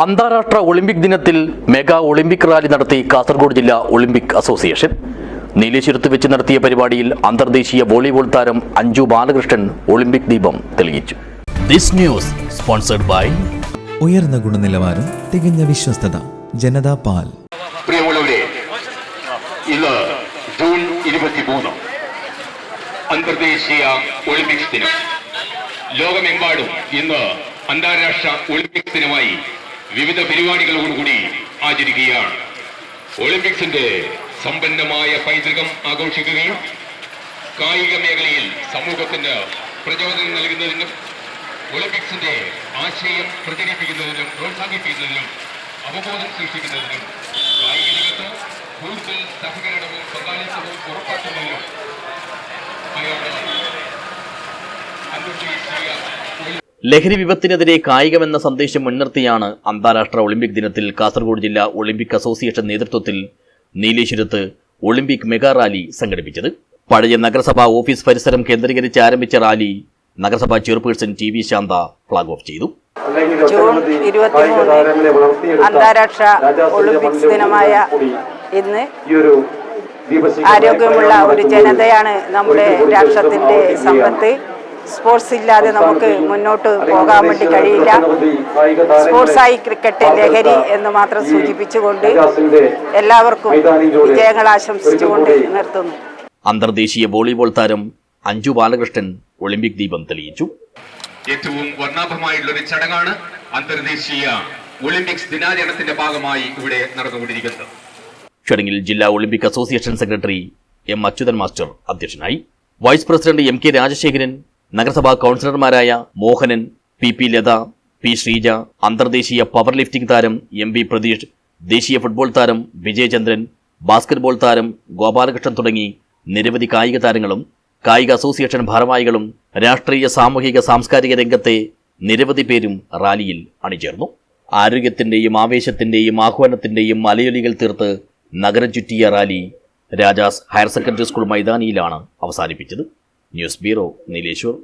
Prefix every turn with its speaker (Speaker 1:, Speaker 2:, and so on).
Speaker 1: അന്താരാഷ്ട്ര ഒളിമ്പിക് ദിനത്തിൽ mega Olympic rally നടത്തി കാസർഗോഡ് ജില്ലാ ഒളിമ്പിക് അസോസിയേഷൻ. നീലേശ്വരത്ത് വെച്ച് നടത്തിയ പരിപാടിയിൽ അന്തർദേശീയ വോളിബോൾ താരം അഞ്ജു ബാലകൃഷ്ണൻ ഒളിമ്പിക് ദീപം തെളിയിച്ചു. ദിസ് ന്യൂസ് സ്പോൺസർഡ് ബൈ
Speaker 2: ഉയർന്ന ഗുണനിലവാരം തികഞ്ഞ വിശ്വസ്തത ജനതാ പാൽ.
Speaker 3: പ്രിയമുള്ളവരെ ഇന്ന് ജൂൺ ഇരുപത്തിമൂന്ന് അന്തർദേശീയ ഒളിമ്പിക്സ് ദിനം. ലോകമെമ്പാടും ഇന്ന് അന്താരാഷ്ട്ര ഒളിമ്പിക്സ് ദിനമായി വിവിധ പരിപാടികളോടുകൂടി ആചരിക്കുകയാണ്. ഒളിമ്പിക്സിന്റെ സമ്പന്നമായ പൈതൃകം ആഘോഷിക്കുകയും കായിക മേഖലയിൽ സമൂഹത്തിന് പ്രചോദനം നൽകുന്നതിനും ഒളിമ്പിക്സിന്റെ ആശയം പ്രചരിപ്പിക്കുന്നതിനും പ്രോത്സാഹിപ്പിക്കുന്നതിനും അവബോധം സൃഷ്ടിക്കുന്നതിനും കായിക രംഗത്ത് കൂടുതൽ സഹകരണവും പങ്കാളിത്തവും ഉറപ്പാക്കുന്നതിനും ഒളിമ്പിക്സ്
Speaker 1: ലഹരി വിപത്തിനെതിരെ കായികമെന്ന സന്ദേശം മുൻനിർത്തിയാണ് അന്താരാഷ്ട്ര ഒളിമ്പിക് ദിനത്തിൽ കാസർഗോഡ് ജില്ലാ ഒളിമ്പിക് അസോസിയേഷൻ നേതൃത്വത്തിൽ നീലേശ്വരത്ത് ഒളിമ്പിക് മെഗാ റാലി സംഘടിപ്പിച്ചത്. പഴയ നഗരസഭാ ഓഫീസ് പരിസരം കേന്ദ്രീകരിച്ച് ആരംഭിച്ച റാലി നഗരസഭാ chairperson T V Shantha flag off ചെയ്തു.
Speaker 4: ജൂൺ ഇരുപത്തിമൂന്ന് അന്താരാഷ്ട്ര ഒളിമ്പിക്സ് ദിനമായ ഇന്ന് ആരോഗ്യമുള്ള ഒരു ജനതയാണ് നമ്മുടെ രാഷ്ട്രത്തിന്റെ സമ്പത്ത്. സ്പോർട്സ് ഇല്ലാതെ നമുക്ക് മുന്നോട്ട് പോകാൻ വേണ്ടി കഴിയില്ല. സ്പോർട്സായി ക്രിക്കറ്റ് ലഹരി എന്ന് മാത്രം സൂചിപ്പിച്ചുകൊണ്ട് എല്ലാവർക്കും വിജയങ്ങൾ ആശംസിച്ചുകൊണ്ട് നിർത്തുന്നു.
Speaker 1: അന്തർദേശീയ വോളിബോൾ താരം അഞ്ജു ബാലകൃഷ്ണൻ ഒളിമ്പിക് ദീപം തെളിയിച്ചു.
Speaker 3: ഏറ്റവും വർണാഭമായുള്ള ഒരു ചടങ്ങാണ് അന്തർദേശീയ ഒളിമ്പിക്സ് ദിനാചരണത്തിന്റെ ഭാഗമായി ഇവിടെ നടന്നുകൊണ്ടിരിക്കുന്നത്.
Speaker 1: ചടങ്ങിൽ ജില്ലാ Olympic association secretary M Achuthan master അധ്യക്ഷനായി. Vice president M K Rajasekharan നഗരസഭാ കൗൺസിലർമാരായ Mohanan P P Latha P Sreeja അന്തർദേശീയ പവർ ലിഫ്റ്റിംഗ് താരം എം വി പ്രതീഷ് ദേശീയ ഫുട്ബോൾ താരം വിജയചന്ദ്രൻ ബാസ്കറ്റ്ബോൾ താരം ഗോപാലകൃഷ്ണൻ തുടങ്ങി നിരവധി കായിക താരങ്ങളും കായിക അസോസിയേഷൻ ഭാരവാഹികളും രാഷ്ട്രീയ സാമൂഹിക സാംസ്കാരിക രംഗത്തെ നിരവധി പേരും റാലിയിൽ അണിചേർന്നു. ആരോഗ്യത്തിന്റെയും ആവേശത്തിന്റെയും ആഹ്വാനത്തിന്റെയും മലയൊലികൾ തീർത്ത് നഗരം ചുറ്റിയ rally Rajas higher secondary school മൈതാനിയിലാണ് അവസാനിപ്പിച്ചത്. News bureau Nileshwar